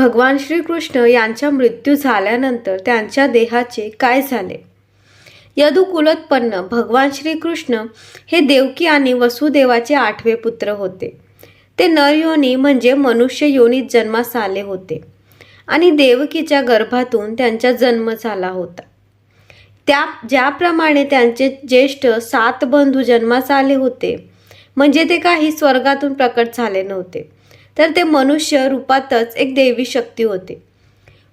भगवान श्रीकृष्ण यांचा मृत्यू झाल्यानंतर त्यांच्या देहाचे काय झाले? यदुकुलोत्पन्न भगवान श्रीकृष्ण हे देवकी आणि वसुदेवाचे आठवे पुत्र होते. ते नरयोनी म्हणजे मनुष्य योनीत जन्मास आले होते आणि देवकीच्या गर्भातून त्यांचा जन्म झाला होता. त्या ज्याप्रमाणे त्यांचे ज्येष्ठ सात बंधू जन्मास आले होते म्हणजे ते काही स्वर्गातून प्रकट झाले नव्हते. तर ते मनुष्य रूपातच एक देवी शक्ती होते.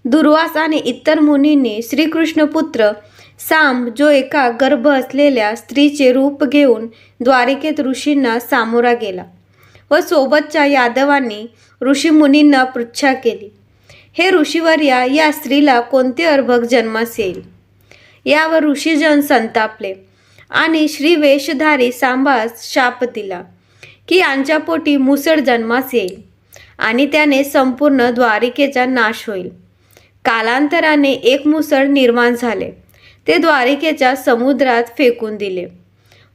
दुर्वास आणि इतर मुनींनी श्रीकृष्णपुत्र सांब साम जो एका गर्भ असलेल्या स्त्रीचे रूप घेऊन द्वारिकेत ऋषींना सामोरा गेला व सोबतच्या यादवांनी ऋषीमुनींना पृच्छा केली. हे ऋषीवर्या या स्त्रीला कोणते अर्भक जन्मास येईल? यावर ऋषीजन संतापले आणि श्री वेशधारी सांबास शाप दिला की यांच्या पोटी मुसळ जन्मास येईल. आणि त्याने संपूर्ण द्वारिकेचा नाश होईल. कालांतराने एक मुसळ निर्माण झाले. ते द्वारिकेच्या समुद्रात फेकून दिले.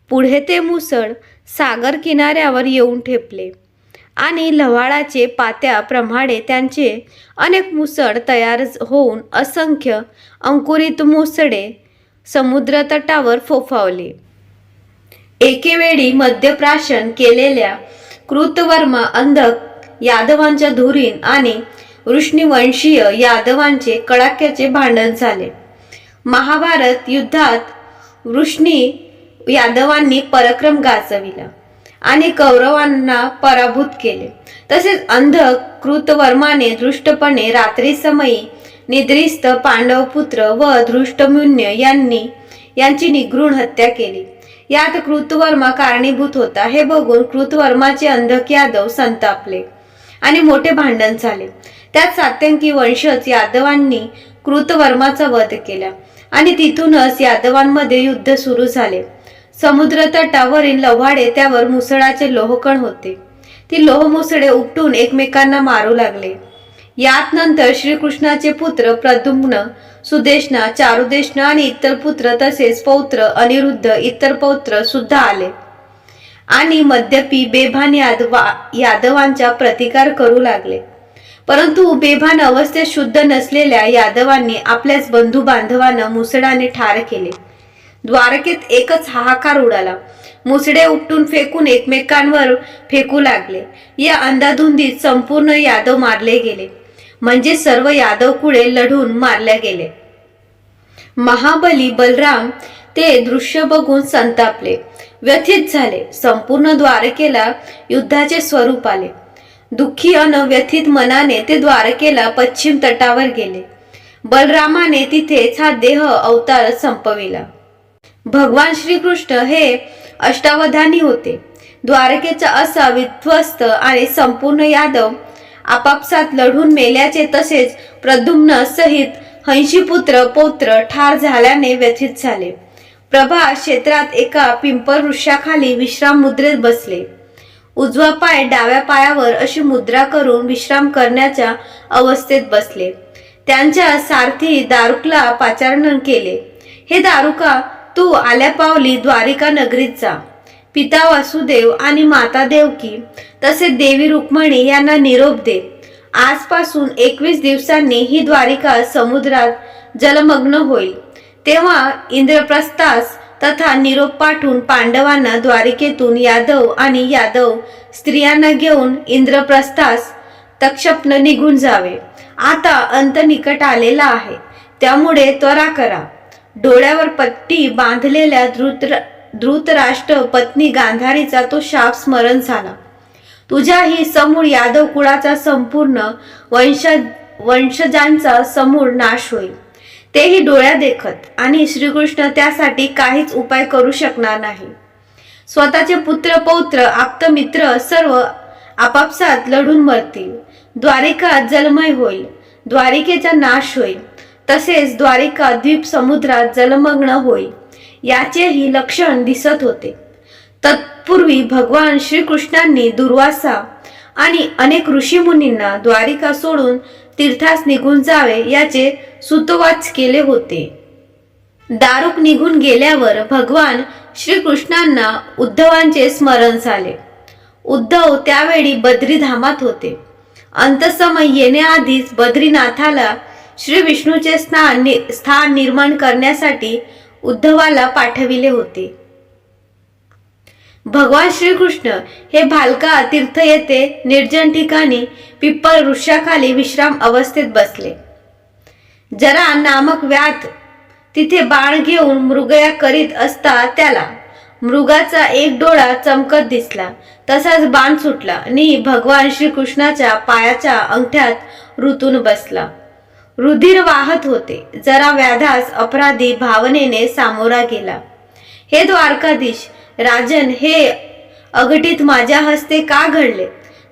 पुढे ते मुसळ सागर किनाऱ्यावर येऊन ठेपले. आणि लव्हाळाचे पात्याप्रमाणे त्यांचे अनेक मुसळ तयार होऊन असंख्य अंकुरित मुसळे समुद्रतटावर फोफावले. एकेवेळी मद्यप्राशन केलेल्या कृतवर्मा अंधक यादवांच्या धुरीण आणि वृष्णीवंशीय यादवांचे कडाक्याचे भांडण झाले. महाभारत युद्धात वृष्णी यादवांनी पराक्रम गाजविला आणि कौरवांना पराभूत केले. तसेच अंध कृतवर्माने दृष्टपणे रात्री समयी निद्रिस्त पांडवपुत्र व धृष्टमुन्य यांनी यांची निघृण हत्या केली. यात कृतवर्मा कारणीभूत होता. हे बघून कृतवर्माचे अंधक यादव संतापले. आणि मोठे भांडण झाले. त्यात सात्यंकी वंशज यादवांनी कृतवर्माचा वध केला आणि तिथूनच यादवांमध्ये युद्ध सुरू झाले. समुद्र तटावरील लव्हाडे त्यावर मुसळाचे लोहकण होते. ती लोहमुसळे उपटून एकमेकांना मारू लागले. यात नंतर श्रीकृष्णाचे पुत्र प्रद्युम्न सुदेशना चारुदेशना आणि इतर पुत्र तसेच पौत्र अनिरुद्ध इतर पौत्र सुद्धा आले. आणि मद्यपी बेभान यादवा यादवांचा प्रतिकार करू लागले. परंतु बेभान अवस्थेत शुद्ध नसलेल्या यादवांनी आपल्याच बंधू बांधवांना मुसडाने ठार केले. द्वारकेत एकच हाहाकार उडाला. मुसडे उपटून फेकून एकमेकांवर फेकू लागले. या अंधाधुंदीत संपूर्ण यादव मारले गेले. म्हणजे सर्व यादव कुळे लढून मारल्या गेले. महाबली बलराम ते दृश्य बघून संतापले. व्यथित झाले. संपूर्ण द्वारकेला युद्धाचे स्वरूप आले. दुःखी अन व्यथित मनाने ते द्वारकेला पश्चिम तटावर गेले. बलरामाने तिथेच हा देह अवतार संपविला. भगवान श्रीकृष्ण हे अष्टावधानी होते. द्वारकेचा असा विध्वस्त आणि संपूर्ण यादव आपापसात लढून मेल्याचे तसेच प्रद्युम्न सहित हंशीपुत्र पौत्र ठार झाल्याने व्यथित झाले. प्रभा क्षेत्रात एका पिंपळ वृक्षाखाली विश्राम मुद्रेत बसले. उजवा पाय डाव्या पायावर अशी मुद्रा करून विश्राम करण्याच्या अवस्थेत बसले. त्यांच्या सारथी दारुकला पाचारण केले. हे दारुका तू आल्या पावली द्वारिका नगरीत जा. पिता वासुदेव आणि माता देवकी तसेच देवी रुक्मणी यांना निरोप दे. आजपासून एकवीस दिवसांनी ही द्वारिका समुद्रात जलमग्न होईल. तेव्हा इंद्रप्रस्थास तथा निरोप पाठवून पांडवांना द्वारिकेतून यादव आणि यादव स्त्रियांना घेऊन इंद्रप्रस्थास तक्षपण निघून जावे. आता अंत निकट आलेला आहे. त्यामुळे त्वरा करा. डोळ्यावर पट्टी बांधलेल्या धृत धृतराष्ट्र पत्नी गांधारीचा तो शाप स्मरण झाला. तुझ्या ही समूळ यादव कुळाचा संपूर्ण वंश वंशजांचा समूळ नाश होईल. तेही डोळ्या देखत आणि श्रीकृष्ण त्यासाठी काहीच उपाय करू शकणार नाही. स्वतःचे पुत्र पौत्र आप्त मित्र सर्व आपापसात लढून मरतील. द्वारिका जलमय होईल द्वारिकेचा नाश होईल. तसेच द्वारिका द्वीप समुद्रात जलमग्न होईल याचेही लक्षण दिसत होते. तत्पूर्वी भगवान श्रीकृष्णांनी दुर्वासा आणि अनेक ऋषीमुनींना द्वारिका सोडून तीर्थास निघून जावे याचे सुतवाच केले होते. दारुक निघून गेल्यावर भगवान श्रीकृष्णांना उद्धवांचे स्मरण झाले. उद्धव त्यावेळी बद्रीधामात होते. अंतसमय येण्याआधीच बद्रीनाथाला श्री विष्णूचे स्थान नि- स्थान निर्माण करण्यासाठी उद्धवाला पाठविले होते. भगवान श्रीकृष्ण हे भालका तीर्थ येथे निर्जन ठिकाणी पिप्पल वृक्षाखाली विश्राम अवस्थेत बसले. जरा नामक व्याध तिथे बाण घेऊन मृगया करीत असता त्याला मृगाचा एक डोळा चमकत दिसला. तसाच बाण सुटला आणि भगवान श्रीकृष्णाच्या पायाच्या अंगठ्यात ऋतून बसला. रुधिर वाहत होते. जरा व्याधास अपराधी भावनेने सामोरा गेला. हे द्वारकाधीश राजन हे अघटित माझ्या हस्ते का घडले?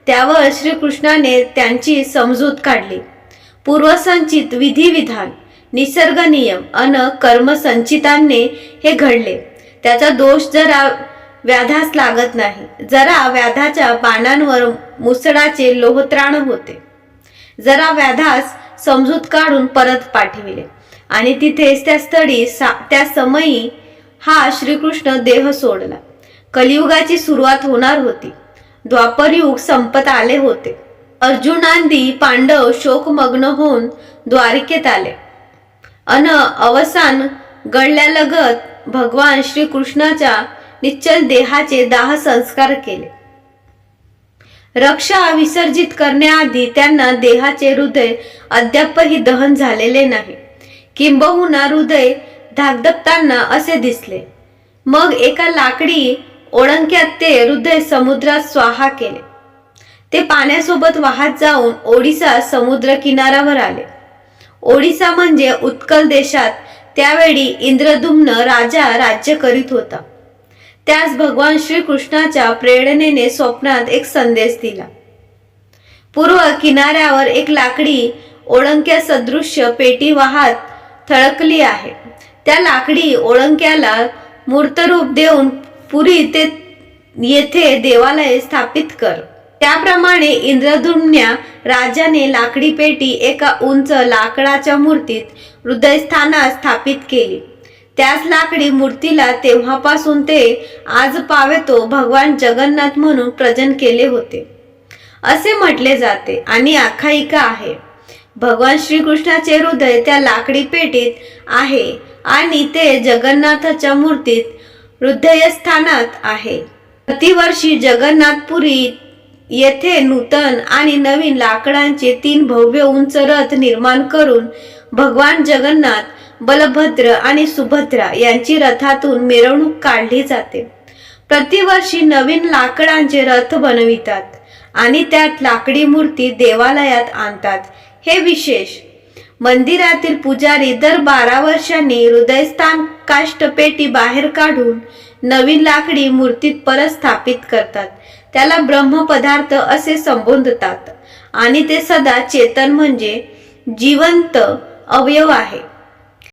त्यावर श्रीकृष्णाने त्यांची समजूत काढली. पूर्वसंचित विधिविधान निसर्ग नियम अन कर्मसंचितांनी हे घडले. त्याचा दोष जरा व्याधास लागत नाही. जरा व्याधाच्या पानांवर मुसडाचे लोहत्राण होते. जरा व्याधास समजूत काढून परत पाठविले. आणि तिथेच त्या स्थळी सा त्या समयी हा श्रीकृष्ण देह सोडला. कलियुगाची सुरुवात होणार होती. द्वापरयुग संपत आले होते. अर्जुनांदी पांडव शोकमग्न होऊन द्वारिकेत आले. अन अवसान गळल्यालगत भगवान श्रीकृष्णाच्या निश्चल देहाचे दाह संस्कार केले. रक्षा विसर्जित करण्याआधी त्यांना देहाचे हृदय अद्यापही दहन झालेले नाही. किंबहुना हृदय धाकधकताना असे दिसले. मग एका लाकडी ओळंक्यात ते हृदय समुद्रात स्वाहा केले. ते पाण्यासोबत वाहत जाऊन ओडिसा समुद्र किनाऱ्यावर आले. ओडिसा म्हणजे उत्कल देशात त्यावेळी इंद्रदुम्न राजा राज्य करीत होता. त्यास भगवान श्रीकृष्णाच्या प्रेरणेने स्वप्नात एक संदेश दिला. पूर्व किनाऱ्यावर एक लाकडी ओळंक्या सदृश्य पेटी वाहत थळकली आहे. त्या लाकडी ओळंक्याला मूर्तरूप देऊन पुरी ते येथे देवालय स्थापित कर. त्याप्रमाणे इंद्रदुम्न्या राजाने लाकडी पेटी एका उंच लाकडाच्या मूर्तीत हृदयस्थानात स्थापित केली. त्याच लाकडी मूर्तीला तेव्हापासून ते आज पावेतो भगवान जगन्नाथ म्हणून प्रजन केले होते. असे म्हटले जाते आणि आख्यायिका आहे. भगवान श्रीकृष्णाचे हृदय त्या लाकडी पेटीत आहे. आणि ते जगन्नाथाच्या मूर्तीत हृदयस्थानात आहे. प्रतिवर्षी जगन्नाथपुरी येथे नूतन आणि नवीन लाकडांचे तीन भव्य उंच रथ निर्माण करून भगवान जगन्नाथ बलभद्र आणि सुभद्रा यांची रथातून मिरवणूक काढली जाते. प्रतिवर्षी नवीन लाकडांचे रथ बनवितात आणि त्यात लाकडी मूर्ती देवालयात आणतात. हे विशेष मंदिरातील पुजारी दर बारा वर्षांनी हृदयस्थान काष्टपेटी बाहेर काढून नवीन लाकडी मूर्तीत परत स्थापित करतात. त्याला ब्रह्मपदार्थ असे संबोधतात. आणि ते सदा चेतन म्हणजे जिवंत अवयव आहे.